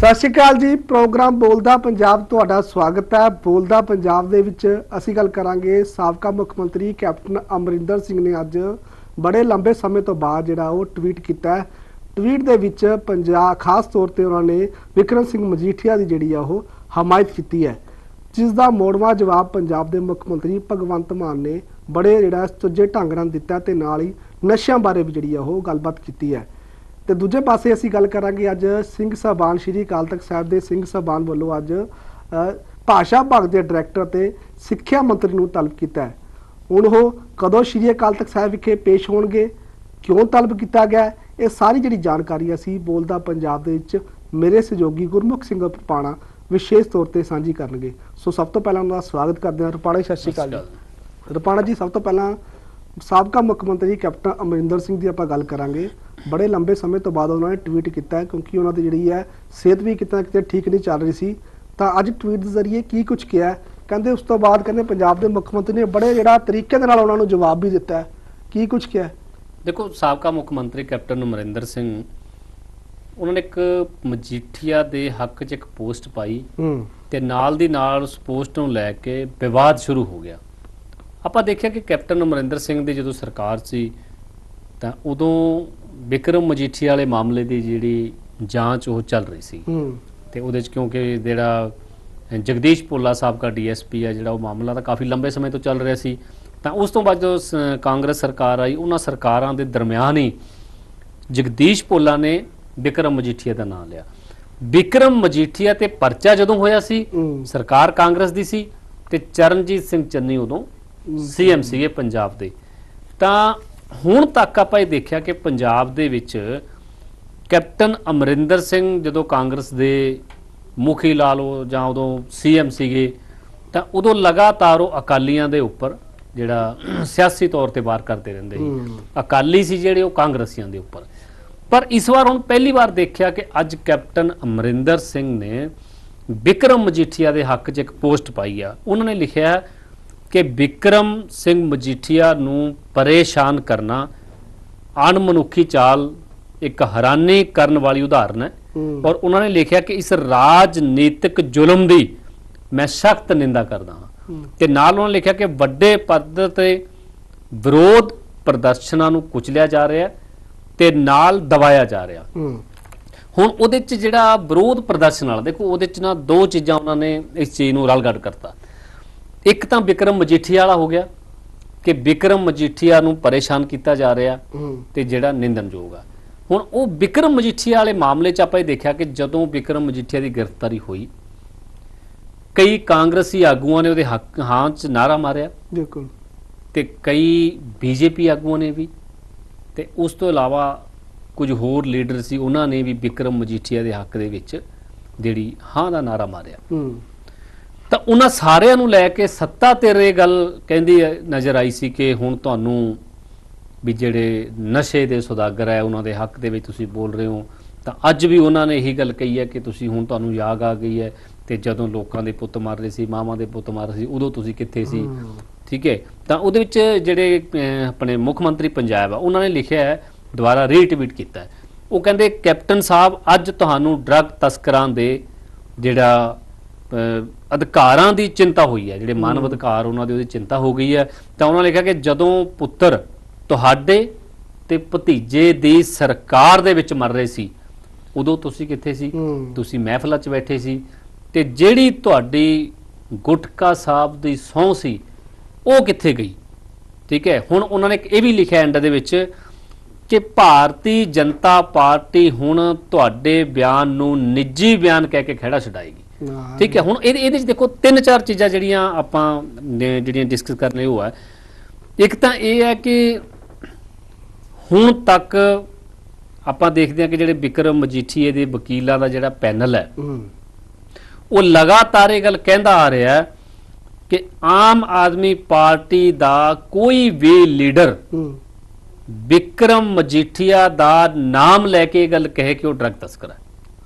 ਸਤਿ ਸ਼੍ਰੀ ਅਕਾਲ ਜੀ, ਪ੍ਰੋਗਰਾਮ ਬੋਲਦਾ ਪੰਜਾਬ ਤੁਹਾਡਾ ਸਵਾਗਤ ਹੈ। ਬੋਲਦਾ ਪੰਜਾਬ ਦੇ ਵਿੱਚ ਅਸੀਂ ਗੱਲ ਕਰਾਂਗੇ ਸਾਬਕਾ ਮੁੱਖ ਮੰਤਰੀ ਕੈਪਟਨ ਅਮਰਿੰਦਰ ਸਿੰਘ ਨੇ ਅੱਜ ਬੜੇ ਲੰਬੇ ਸਮੇਂ ਤੋਂ ਬਾਅਦ ਜਿਹੜਾ ਉਹ ਟਵੀਟ ਕੀਤਾ ਹੈ। ਟਵੀਟ ਦੇ ਵਿੱਚ ਪੰਜਾਬ ਖਾਸ ਤੌਰ ਤੇ ਉਹਨਾਂ ਨੇ ਵਿਕਰਮ ਸਿੰਘ ਮਜੀਠੀਆ ਦੀ ਜਿਹੜੀ ਆ ਉਹ ਹਮਾਇਤ ਕੀਤੀ ਹੈ। ਜਿਸ ਦਾ ਮੋੜਵਾ ਜਵਾਬ ਪੰਜਾਬ ਦੇ ਮੁੱਖ ਮੰਤਰੀ ਭਗਵੰਤ ਮਾਨ ਨੇ ਬੜੇ ਜਿਹੜਾ ਸੁੱਜੇ ਢੰਗ ਨਾਲ ਦਿੱਤਾ ਤੇ ਨਾਲ ਹੀ ਨਸ਼ਿਆਂ ਬਾਰੇ ਵੀ ਜਿਹੜੀ ਆ ਉਹ ਗੱਲਬਾਤ ਕੀਤੀ ਹੈ। ਤੇ ਦੂਜੇ ਪਾਸੇ ਅਸੀਂ ਗੱਲ ਕਰਾਂਗੇ ਅੱਜ ਸਿੰਘ ਸਾਹਿਬਾਨ ਸ਼੍ਰੀ ਅਕਾਲ ਤਖਤ ਸਾਹਿਬ ਦੇ ਸਿੰਘ ਸਾਹਿਬਾਨ ਵੱਲੋਂ ਅੱਜ ਭਾਸ਼ਾ ਵਿਭਾਗ ਦੇ ਡਾਇਰੈਕਟਰ ਤੇ ਸਿੱਖਿਆ ਮੰਤਰੀ ਨੂੰ ਤਲਬ ਕੀਤਾ ਹੈ। ਹੁਣ ਉਹ ਕਦੋਂ ਸ਼੍ਰੀ ਅਕਾਲ ਤਖਤ ਸਾਹਿਬ ਵਿਖੇ ਪੇਸ਼ ਹੋਣਗੇ ਕਿਉਂ ਤਲਬ ਕੀਤਾ ਗਿਆ ਇਹ ਸਾਰੀ ਜਿਹੜੀ ਜਾਣਕਾਰੀ ਅਸੀਂ ਬੋਲਦਾ ਪੰਜਾਬ ਦੇ ਵਿੱਚ ਮੇਰੇ ਸਹਿਯੋਗੀ ਗੁਰਮੁਖ ਸਿੰਘ ਰਪਾਣਾ ਵਿਸ਼ੇਸ਼ ਤੌਰ ਤੇ ਸਾਂਝੀ ਕਰਨਗੇ। ਸੋ ਸਭ ਤੋਂ ਪਹਿਲਾਂ ਉਹਨਾਂ ਦਾ ਸਵਾਗਤ ਕਰਦੇ ਹਾਂ। ਰਪਾਣਾ ਜੀ, ਸਤਿ ਸ਼੍ਰੀ ਅਕਾਲ ਜੀ। ਰਪਾਣਾ ਜੀ ਸਭ ਤੋਂ ਪਹਿਲਾਂ ਸਾਬਕਾ ਮੁੱਖ ਮੰਤਰੀ ਕੈਪਟਨ ਅਮਰਿੰਦਰ ਸਿੰਘ ਦੀ ਆਪਾਂ ਗੱਲ ਕਰਾਂਗੇ। ਬੜੇ ਲੰਬੇ ਸਮੇਂ ਤੋਂ ਬਾਅਦ ਉਹਨਾਂ ਨੇ ਟਵੀਟ ਕੀਤਾ ਕਿਉਂਕਿ ਉਹਨਾਂ ਦੀ ਜਿਹੜੀ ਹੈ ਸਿਹਤ ਵੀ ਕਿਤੇ ਕਿਤੇ ਠੀਕ ਨਹੀਂ ਚੱਲ ਰਹੀ ਸੀ। ਤਾਂ ਅੱਜ ਟਵੀਟ ਦੇ ਜ਼ਰੀਏ ਕੀ ਕੁਝ ਕਿਹਾ? ਕਹਿੰਦੇ ਉਸ ਤੋਂ ਬਾਅਦ ਕਹਿੰਦੇ ਪੰਜਾਬ ਦੇ ਮੁੱਖ ਮੰਤਰੀ ਨੇ ਬੜੇ ਜਿਹੜਾ ਤਰੀਕੇ ਦੇ ਨਾਲ ਉਹਨਾਂ ਨੂੰ ਜਵਾਬ ਵੀ ਦਿੱਤਾ ਕੀ ਕੁਝ ਕਿਹਾ? ਦੇਖੋ ਸਾਬਕਾ ਮੁੱਖ ਮੰਤਰੀ ਕੈਪਟਨ ਅਮਰਿੰਦਰ ਸਿੰਘ ਉਹਨਾਂ ਨੇ ਇੱਕ ਮਜੀਠੀਆ ਦੇ ਹੱਕ 'ਚ ਇੱਕ ਪੋਸਟ ਪਾਈ ਤੇ ਨਾਲ ਦੀ ਨਾਲ ਉਸ ਪੋਸਟ ਨੂੰ ਲੈ ਕੇ ਵਿਵਾਦ ਸ਼ੁਰੂ ਹੋ ਗਿਆ। ਆਪਾਂ ਦੇਖਿਆ ਕਿ ਕੈਪਟਨ ਅਮਰਿੰਦਰ ਸਿੰਘ ਦੀ ਜਦੋਂ ਸਰਕਾਰ ਸੀ ਤਾਂ ਉਦੋਂ ਵਿਕਰਮ ਮਜੀਠੀਆ ਵਾਲੇ ਮਾਮਲੇ ਦੀ ਜਿਹੜੀ ਜਾਂਚ ਉਹ ਚੱਲ ਰਹੀ ਸੀ। ਤੇ ਉਹਦੇ 'ਚ ਕਿਉਂਕਿ ਜਿਹੜਾ ਜਗਦੀਸ਼ ਭੋਲਾ ਸਾਬਕਾ ਡੀਐਸਪੀ ਆ ਜਿਹੜਾ ਉਹ ਮਾਮਲਾ ਤਾਂ ਕਾਫੀ ਲੰਬੇ ਸਮੇਂ ਤੋਂ ਚੱਲ ਰਿਹਾ ਸੀ। ਤਾਂ ਉਸ ਤੋਂ ਬਾਅਦ ਜਦੋਂ ਕਾਂਗਰਸ ਸਰਕਾਰ ਆਈ ਉਹਨਾਂ ਸਰਕਾਰਾਂ ਦੇ ਦਰਮਿਆਨ ਹੀ ਜਗਦੀਸ਼ ਭੋਲਾ ਨੇ ਵਿਕਰਮ ਮਜੀਠੀਆ ਦਾ ਨਾਮ ਲਿਆ। ਵਿਕਰਮ ਮਜੀਠੀਆ ਤੇ ਪਰਚਾ ਜਦੋਂ ਹੋਇਆ ਸੀ ਸਰਕਾਰ ਕਾਂਗਰਸ ਦੀ ਸੀ ਤੇ ਚਰਨਜੀਤ ਸਿੰਘ ਚੰਨੀ ਉਦੋਂ ਸੀਐਮ ਸੀਗੇ ਪੰਜਾਬ ਦੇ। ਤਾਂ ਹੁਣ ਤੱਕ ਆਪਾਂ ਇਹ ਦੇਖਿਆ ਕਿ ਪੰਜਾਬ ਦੇ ਵਿੱਚ ਕੈਪਟਨ ਅਮਰਿੰਦਰ ਸਿੰਘ ਜਦੋਂ ਕਾਂਗਰਸ ਦੇ ਮੁਖੀ ਲਾ ਲਓ ਜਾਂ ਉਦੋਂ ਸੀਐਮ ਸੀਗੇ ਤਾਂ ਉਦੋਂ ਲਗਾਤਾਰ ਉਹ ਅਕਾਲੀਆਂ ਦੇ ਉੱਪਰ ਜਿਹੜਾ ਸਿਆਸੀ ਤੌਰ ਤੇ ਵਾਰ ਕਰਦੇ ਰਹਿੰਦੇ ਸੀ। ਅਕਾਲੀ ਸੀ ਜਿਹੜੇ ਉਹ ਕਾਂਗਰਸੀਆਂ ਦੇ ਉੱਪਰ। ਪਰ ਇਸ ਵਾਰ ਹੁਣ ਪਹਿਲੀ ਵਾਰ ਦੇਖਿਆ ਕਿ ਅੱਜ ਕੈਪਟਨ ਅਮਰਿੰਦਰ ਸਿੰਘ ਨੇ ਵਿਕਰਮ ਮਜੀਠੀਆ ਦੇ ਹੱਕ 'ਚ ਇੱਕ ਪੋਸਟ ਪਾਈ ਆ। ਉਹਨਾਂ ਨੇ ਲਿਖਿਆ ਕਿ ਵਿਕਰਮ ਸਿੰਘ ਮਜੀਠੀਆ ਨੂੰ ਪਰੇਸ਼ਾਨ ਕਰਨਾ ਅਣਮਨੁੱਖੀ ਚਾਲ ਇੱਕ ਹੈਰਾਨੀ ਕਰਨ ਵਾਲੀ ਉਦਾਹਰਨ ਹੈ। ਔਰ ਉਹਨਾਂ ਨੇ ਲਿਖਿਆ ਕਿ ਇਸ ਰਾਜਨੀਤਿਕ ਜ਼ੁਲਮ ਦੀ ਮੈਂ ਸਖਤ ਨਿੰਦਾ ਕਰਦਾ ਹਾਂ। ਤੇ ਨਾਲ ਉਹਨਾਂ ਨੇ ਲਿਖਿਆ ਕਿ ਵੱਡੇ ਪੱਧਰ ਤੇ ਵਿਰੋਧ ਪ੍ਰਦਰਸ਼ਨਾਂ ਨੂੰ ਕੁਚਲਿਆ ਜਾ ਰਿਹਾ ਤੇ ਨਾਲ ਦਬਾਇਆ ਜਾ ਰਿਹਾ। ਹੁਣ ਉਹਦੇ ਚ ਜਿਹੜਾ ਵਿਰੋਧ ਪ੍ਰਦਰਸ਼ਨ ਵਾਲਾ ਦੇਖੋ ਉਹਦੇ ਚ ਨਾ ਦੋ ਚੀਜ਼ਾਂ ਉਹਨਾਂ ਨੇ ਇਸ ਚੀਜ਼ ਨੂੰ ਰਲਗੜ ਕਰਤਾ। ਇੱਕ ਤਾਂ ਵਿਕਰਮ ਮਜੀਠੀਆ ਵਾਲਾ ਹੋ ਗਿਆ ਕਿ ਵਿਕਰਮ ਮਜੀਠੀਆ ਨੂੰ ਪਰੇਸ਼ਾਨ ਕੀਤਾ ਜਾ ਰਿਹਾ ਤੇ ਜਿਹੜਾ ਨਿੰਦਨਯੋਗ ਆ। ਹੁਣ ਉਹ ਵਿਕਰਮ ਮਜੀਠੀਆ ਵਾਲੇ ਮਾਮਲੇ 'ਚ ਆਪਾਂ ਇਹ ਦੇਖਿਆ ਕਿ ਜਦੋਂ ਵਿਕਰਮ ਮਜੀਠੀਆ ਦੀ ਗ੍ਰਿਫਤਾਰੀ ਹੋਈ ਕਈ ਕਾਂਗਰਸੀ ਆਗੂਆਂ ਨੇ ਉਹਦੇ ਹੱਕ ਹਾਂ 'ਚ ਨਾਰਾ ਮਾਰਿਆ। ਬਿਲਕੁਲ। ਤੇ ਕਈ ਬੀਜੇਪੀ ਆਗੂਆਂ ਨੇ ਵੀ। ਤੇ ਉਸ ਤੋਂ ਇਲਾਵਾ ਕੁਝ ਹੋਰ ਲੀਡਰ ਸੀ ਉਹਨਾਂ ਨੇ ਵੀ ਵਿਕਰਮ ਮਜੀਠੀਆ ਦੇ ਹੱਕ ਦੇ ਵਿੱਚ ਜਿਹੜੀ ਹਾਂ ਦਾ ਨਾਰਾ ਮਾਰਿਆ। ਹੂੰ। ਤਾਂ ਉਹਨਾਂ ਸਾਰਿਆਂ ਨੂੰ ਲੈ ਕੇ ਸੱਤਾ ਤੇਰੇ ਗੱਲ ਕਹਿੰਦੀ ਹੈ- ਨਜ਼ਰ ਆਈ ਸੀ ਕਿ ਹੁਣ ਤੁਹਾਨੂੰ ਵੀ ਜਿਹੜੇ ਨਸ਼ੇ ਦੇ ਸੌਦਾਗਰ ਹੈ, ਉਹਨਾਂ ਦੇ ਹੱਕ ਦੇ ਵਿੱਚ ਤੁਸੀਂ ਬੋਲ ਰਹੇ ਹੋ। ਤਾਂ ਅੱਜ ਵੀ ਉਹਨਾਂ ਨੇ ਇਹੀ ਗੱਲ ਕਹੀ ਹੈ ਕਿ ਤੁਸੀਂ ਹੁਣ ਤੁਹਾਨੂੰ ਯਾਦ ਆ ਗਈ ਹੈ ਤੇ ਜਦੋਂ ਲੋਕਾਂ ਦੇ ਪੁੱਤ ਮਰ ਰਹੇ ਸੀ, ਮਾਵਾਂ ਦੇ ਪੁੱਤ ਮਾਰ ਰਹੇ ਸੀ, ਉਦੋਂ ਤੁਸੀਂ ਕਿੱਥੇ ਸੀ? ਠੀਕ ਹੈ? ਤਾਂ ਉਹਦੇ ਵਿੱਚ ਜਿਹੜੇ ਆਪਣੇ ਮੁੱਖ ਮੰਤਰੀ ਪੰਜਾਬ ਆ, ਉਹਨਾਂ ਨੇ ਲਿਖਿਆ ਹੈ, ਦੁਬਾਰਾ ਰੀਟਵੀਟ ਕੀਤਾ ਉਹ ਕਹਿੰਦੇ, ਕੈਪਟਨ ਸਾਹਿਬ, ਅੱਜ ਤੁਹਾਨੂੰ ਡਰੱਗ ਤਸਕਰਾਂ ਦੇ ਜਿਹੜਾ ਅਧਿਕਾਰਾਂ ਦੀ ਚਿੰਤਾ ਹੋਈ ਹੈ। ਜਿਹੜੇ ਮਾਨਵ ਅਧਿਕਾਰ ਉਹਨਾਂ ਦੀ ਉਹਦੀ ਚਿੰਤਾ ਹੋ ਗਈ ਹੈ। ਤਾਂ ਉਹਨਾਂ ਨੇ ਲਿਖਿਆ ਕਿ ਜਦੋਂ ਪੁੱਤਰ ਤੁਹਾਡੇ ਤੇ ਭਤੀਜੇ ਦੀ ਸਰਕਾਰ ਦੇ ਵਿੱਚ ਮਰ ਰਹੇ ਸੀ ਉਦੋਂ ਤੁਸੀਂ ਕਿੱਥੇ ਸੀ। ਤੁਸੀਂ ਮਹਿਫਲਾਂ 'ਚ ਬੈਠੇ ਸੀ। ਤੇ ਜਿਹੜੀ ਤੁਹਾਡੀ ਗੁਟਕਾ ਸਾਹਿਬ ਦੀ ਸਹੁੰ ਸੀ ਉਹ ਕਿੱਥੇ ਗਈ? ਠੀਕ ਹੈ ਹੁਣ ਉਹਨਾਂ ਨੇ ਇਹ ਵੀ ਲਿਖਿਆ ਐਂਡ ਦੇ ਵਿੱਚ ਕਿ ਭਾਰਤੀ ਜਨਤਾ ਪਾਰਟੀ ਹੁਣ ਤੁਹਾਡੇ ਬਿਆਨ ਨੂੰ ਨਿੱਜੀ ਬਿਆਨ ਕਹਿ ਕੇ ਖਹਿੜਾ ਛਡਾਏਗੀ। ਠੀਕ ਹੈ ਹੁਣ ਇਹਦੇ ਇਹਦੇ ਚ ਦੇਖੋ ਤਿੰਨ ਚਾਰ ਚੀਜ਼ਾਂ ਜਿਹੜੀਆਂ ਆਪਾਂ ਜਿਹੜੀਆਂ ਡਿਸਕਸ ਕਰਨੇ ਉਹ ਹੈ ਇੱਕ ਤਾਂ ਇਹ ਹੈ ਕਿ ਹੁਣ ਤੱਕ ਆਪਾਂ ਦੇਖਦੇ ਹਾਂ ਕਿ ਜਿਹੜੇ ਵਿਕਰਮ ਮਜੀਠੀਏ ਦੇ ਵਕੀਲਾਂ ਦਾ ਜਿਹੜਾ ਪੈਨਲ ਹੈ ਉਹ ਲਗਾਤਾਰ ਇਹ ਗੱਲ ਕਹਿੰਦਾ ਆ ਰਿਹਾ ਹੈ ਕਿ ਆਮ ਆਦਮੀ ਪਾਰਟੀ ਦਾ ਕੋਈ ਵੀ ਲੀਡਰ ਹੂੰ। ਵਿਕਰਮ ਮਜੀਠੀਆ ਦਾ ਨਾਮ ਲੈ ਕੇ ਇਹ ਗੱਲ ਕਹੇ ਕਿ ਉਹ ਡਰੱਗ ਤਸਕਰ ਹੈ।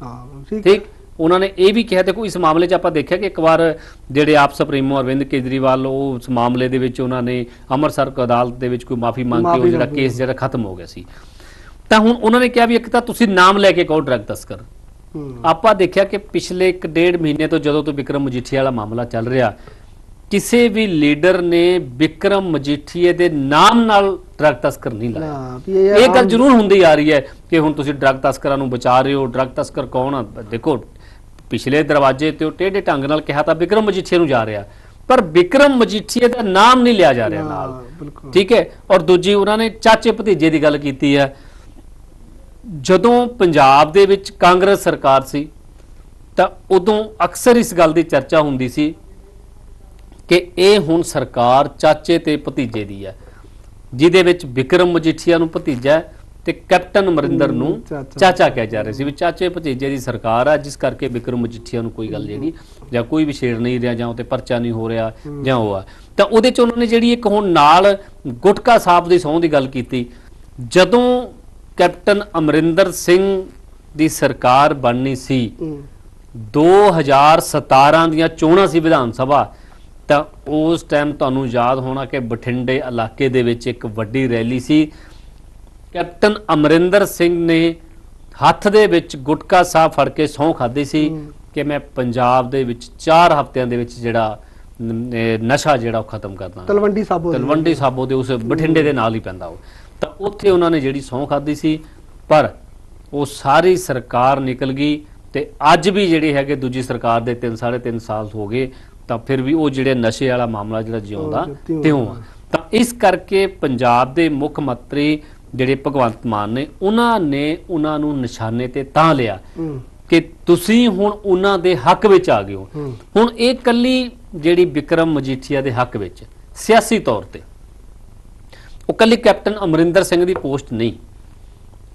ਹਾਂ। ਠੀਕ? ਉਹਨਾਂ ਨੇ ਇਹ ਵੀ ਕਿਹਾ ਦੇਖੋ ਇਸ ਮਾਮਲੇ 'ਚ ਆਪਾਂ ਦੇਖਿਆ ਕਿ ਇੱਕ ਵਾਰ ਜਿਹੜੇ ਆਪ ਸੁਪਰੀਮੋ ਅਰਵਿੰਦ ਕੇਜਰੀਵਾਲ ਉਹ ਉਸ ਮਾਮਲੇ ਦੇ ਵਿੱਚ ਉਹਨਾਂ ਨੇ ਅੰਮ੍ਰਿਤਸਰ ਅਦਾਲਤ ਦੇ ਵਿੱਚ ਕੋਈ ਮਾਫੀ ਮੰਗ ਕੇ ਉਹ ਜਿਹੜਾ। ਕੇਸ ਜਿਹੜਾ ਖਤਮ ਹੋ ਗਿਆ ਸੀ। ਤਾਂ ਹੁਣ ਉਹਨਾਂ ਨੇ ਕਿਹਾ ਵੀ ਇੱਕ ਤਾਂ ਤੁਸੀਂ ਨਾਮ ਲੈ ਕੇ ਕਹੋ ਡਰੱਗ ਤਸਕਰ। ਆਪਾਂ ਦੇਖਿਆ ਕਿ ਪਿਛਲੇ 1.5 ਮਹੀਨੇ ਤੋਂ ਜਦੋਂ ਤੋਂ ਵਿਕਰਮ ਮਜੀਠੀਆ ਵਾਲਾ ਮਾਮਲਾ ਚੱਲ ਰਿਹਾ ਕਿਸੇ ਵੀ ਲੀਡਰ ਨੇ ਵਿਕਰਮ ਮਜੀਠੀਏ ਦੇ ਨਾਮ ਨਾਲ ਡਰੱਗ ਤਸਕਰ ਨਹੀਂ ਲਾਇਆ। ਇਹ ਗੱਲ ਜ਼ਰੂਰ ਹੁੰਦੀ ਆ ਰਹੀ ਹੈ ਕਿ ਹੁਣ ਤੁਸੀਂ ਡਰੱਗ ਤਸਕਰਾਂ ਨੂੰ ਬਚਾ ਰਹੇ ਹੋ ਡਰੱਗ ਤਸਕਰ ਕੌਣ ਆ? ਦੇਖੋ ਪਿਛਲੇ ਦਰਵਾਜ਼ੇ ਤੇ ਉਹ ਟੇਢੇ ਢੰਗ ਨਾਲ ਕਿਹਾ ਤਾਂ ਵਿਕਰਮ ਮਜੀਠੀਏ ਨੂੰ ਜਾ ਰਿਹਾ। ਪਰ ਵਿਕਰਮ ਮਜੀਠੀਏ ਦਾ ਨਾਮ ਨਹੀਂ ਲਿਆ ਜਾ ਰਿਹਾ ਨਾਲ। ਠੀਕ ਹੈ? ਔਰ ਦੂਜੀ ਉਹਨਾਂ ਨੇ ਚਾਚੇ ਭਤੀਜੇ ਦੀ ਗੱਲ ਕੀਤੀ ਹੈ। ਜਦੋਂ ਪੰਜਾਬ ਦੇ ਵਿੱਚ ਕਾਂਗਰਸ ਸਰਕਾਰ ਸੀ ਤਾਂ ਉਦੋਂ ਅਕਸਰ ਇਸ ਗੱਲ ਦੀ ਚਰਚਾ ਹੁੰਦੀ ਸੀ ਕਿ ਇਹ ਹੁਣ ਸਰਕਾਰ ਚਾਚੇ ਤੇ ਭਤੀਜੇ ਦੀ ਹੈ। ਜਿਹਦੇ ਵਿੱਚ ਵਿਕਰਮ ਮਜੀਠੀਆ ਨੂੰ ਭਤੀਜਾ ਹੈ ਤੇ ਕੈਪਟਨ ਅਮਰਿੰਦਰ ਨੂੰ ਚਾਚਾ। ਕਹਿ ਜਾ ਰਹੇ ਸੀ ਵੀ ਚਾਚੇ ਭਤੀਜੇ ਦੀ ਸਰਕਾਰ ਹੈ ਜਿਸ ਕਰਕੇ ਵਿਕਰਮ ਮਜੀਠੀਆ ਨੂੰ ਕੋਈ ਗੱਲ ਜਿਹੜੀ ਜਾਂ ਕੋਈ ਵਿਸ਼ੇੜ ਨਹੀਂ ਰਿਹਾ ਜਾਂ ਉਹ ਤੇ ਪਰਚਾ ਨਹੀਂ ਹੋ ਰਿਹਾ ਜਾਂ ਉਹ ਆ। ਤਾਂ ਉਹਦੇ ਚ ਉਹਨਾਂ ਨੇ ਜਿਹੜੀ ਇੱਕ ਹੁਣ ਨਾਲ ਗੁਟਕਾ ਸਾਹਿਬ ਦੀ ਸਹੁੰ ਦੀ ਗੱਲ ਕੀਤੀ। ਜਦੋਂ ਕੈਪਟਨ ਅਮਰਿੰਦਰ ਸਿੰਘ ਦੀ ਸਰਕਾਰ ਬਣਨੀ ਸੀ ਹੂੰ। 2017 ਦੀਆਂ ਚੋਣਾਂ ਸੀ ਵਿਧਾਨ ਸਭਾ ਤਾਂ ਉਸ ਟਾਈਮ ਤੁਹਾਨੂੰ ਯਾਦ ਹੋਣਾ ਕਿ ਬਠਿੰਡੇ ਇਲਾਕੇ ਦੇ ਵਿੱਚ ਇੱਕ ਵੱਡੀ ਰੈਲੀ ਸੀ। ਕੈਪਟਨ ਅਮਰਿੰਦਰ ਸਿੰਘ ਨੇ ਹੱਥ ਦੇ ਵਿੱਚ ਗੁਟਕਾ ਸਾਹਿਬ ਫੜ ਕੇ ਸਹੁੰ ਖਾਦੀ ਸੀ। ਕਿ ਮੈਂ ਪੰਜਾਬ ਦੇ ਵਿੱਚ 4 ਹਫ਼ਤਿਆਂ ਦੇ ਵਿੱਚ ਜਿਹੜਾ ਨਸ਼ਾ ਜਿਹੜਾ ਉਹ ਖਤਮ ਕਰਨਾ ਤਲਵੰਡੀ ਸਾਬੋ। ਤਲਵੰਡੀ ਸਾਬੋ ਦੇ ਉਸ ਬਠਿੰਡੇ ਦੇ ਨਾਲ ਹੀ ਪੈਂਦਾ ਉਹ ਤਾਂ ਉੱਥੇ ਉਹਨਾਂ ਨੇ ਜਿਹੜੀ ਸਹੁੰ ਖਾਦੀ ਸੀ ਪਰ ਉਹ ਸਾਰੀ ਸਰਕਾਰ ਨਿਕਲ ਗਈ ਤੇ ਅੱਜ ਵੀ ਜਿਹੜੇ ਹੈਗੇ ਦੂਜੀ ਸਰਕਾਰ ਦੇ 3 3.5 ਸਾਲ ਹੋ ਗਏ ਤਾਂ ਫਿਰ ਵੀ ਉਹ ਜਿਹੜੇ ਨਸ਼ੇ ਵਾਲਾ ਮਾਮਲਾ ਜਿਹੜਾ ਜਿਉਂਦਾ ਤਿਉਂ ਤਿਉਂ ਆ ਤਾਂ ਇਸ ਕਰਕੇ ਪੰਜਾਬ ਦੇ ਮੁੱਖ ਮੰਤਰੀ ਜਿਹੜੇ ਭਗਵੰਤ ਮਾਨ ਨੇ ਉਹਨਾਂ ਨੇ ਉਹਨਾਂ ਨੂੰ ਨਿਸ਼ਾਨੇ ਤੇ ਤਾਂ ਲਿਆ ਕਿ ਤੁਸੀਂ ਹੁਣ ਉਹਨਾਂ ਦੇ ਹੱਕ ਵਿੱਚ ਆ ਗਏ ਹੋ। ਹੂੰ। ਹੁਣ ਇਹ ਕੱਲੀ ਜਿਹੜੀ ਵਿਕਰਮ ਮਜੀਠੀਆ ਦੇ ਹੱਕ ਵਿੱਚ ਸਿਆਸੀ ਤੌਰ ਤੇ। ਉਹ ਕੱਲੀ ਕੈਪਟਨ ਅਮਰਿੰਦਰ ਸਿੰਘ ਦੀ ਪੋਸਟ ਨਹੀਂ।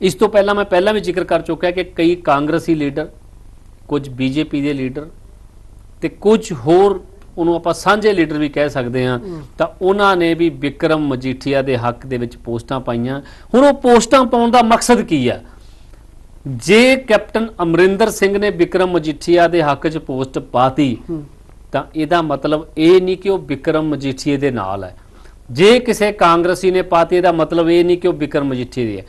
ਇਸ ਤੋਂ ਪਹਿਲਾਂ ਮੈਂ ਪਹਿਲਾਂ ਵੀ ਜ਼ਿਕਰ ਕਰ ਚੁੱਕਿਆ ਕਿ ਕਈ ਕਾਂਗਰਸੀ ਲੀਡਰ ਕੁਝ ਬੀਜੇਪੀ ਦੇ ਲੀਡਰ ਤੇ ਕੁਝ ਹੋਰ ਉਹਨੂੰ ਆਪਾਂ ਸਾਂਝੇ ਲੀਡਰ ਵੀ ਕਹਿ ਸਕਦੇ ਹਾਂ ਤਾਂ ਉਹਨਾਂ ਨੇ ਵੀ ਵਿਕਰਮ ਮਜੀਠੀਆ ਦੇ ਹੱਕ ਦੇ ਵਿੱਚ ਪੋਸਟਾਂ ਪਾਈਆਂ। ਹੁਣ ਉਹ ਪੋਸਟਾਂ ਪਾਉਣ ਦਾ ਮਕਸਦ ਕੀ ਆ? ਜੇ ਕੈਪਟਨ ਅਮਰਿੰਦਰ ਸਿੰਘ ਨੇ ਵਿਕਰਮ ਮਜੀਠੀਆ ਦੇ ਹੱਕ 'ਚ ਪੋਸਟ ਪਾਤੀ ਹੂੰ। ਤਾਂ ਇਹਦਾ ਮਤਲਬ ਇਹ ਨਹੀਂ ਕਿ ਉਹ ਵਿਕਰਮ ਮਜੀਠੀਏ ਦੇ ਨਾਲ ਹੈ। ਜੇ ਕਿਸੇ ਕਾਂਗਰਸੀ ਨੇ ਪਾਤੀ ਇਹਦਾ ਮਤਲਬ ਇਹ ਨਹੀਂ ਕਿ ਉਹ ਵਿਕਰਮ ਮਜੀਠੀਏ ਦੀ ਹੈ।